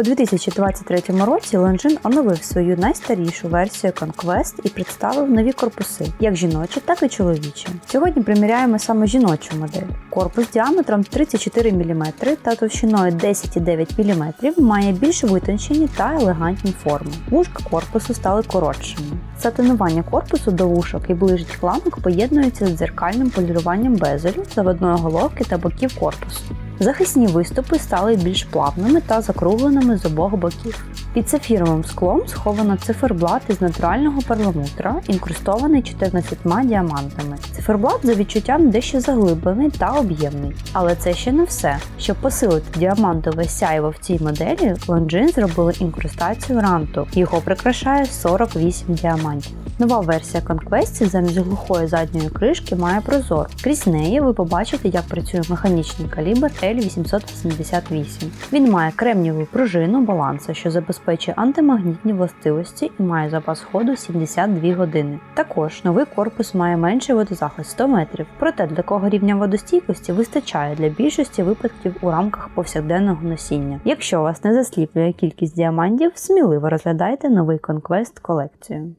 У 2023 році Longines оновив свою найстарішу версію Conquest і представив нові корпуси, як жіночі, так і чоловічі. Сьогодні приміряємо саме жіночу модель. Корпус діаметром 34 мм та товщиною 10,9 мм має більш витончені та елегантні форми. Вушка корпусу стали коротшими. Сатинування корпусу до вушок і ближніх ламок поєднується з дзеркальним поліруванням безелю, заводної головки та боків корпусу. Захисні виступи стали більш плавними та закругленими з обох боків. Під сафіровим склом сховано циферблат із натурального перламутра, інкрустований 14 діамантами. Циферблат за відчуттям дещо заглиблений та об'ємний. Але це ще не все. Щоб посилити діамантове сяйво в цій моделі, Longines зробили інкрустацію ранту. Його прикрашає 48 діамантів. Нова версія Conquest замість глухої задньої кришки має прозор. Крізь неї ви побачите, як працює механічний калібр L888. Він має кремнієву пружину баланса, що забезпечує антимагнітні властивості і має запас ходу 72 години. Також новий корпус має менший водозахист 100 метрів, проте для такого рівня водостійкості вистачає для більшості випадків у рамках повсякденного носіння. Якщо вас не засліплює кількість діамантів, сміливо розглядайте новий Conquest колекцію.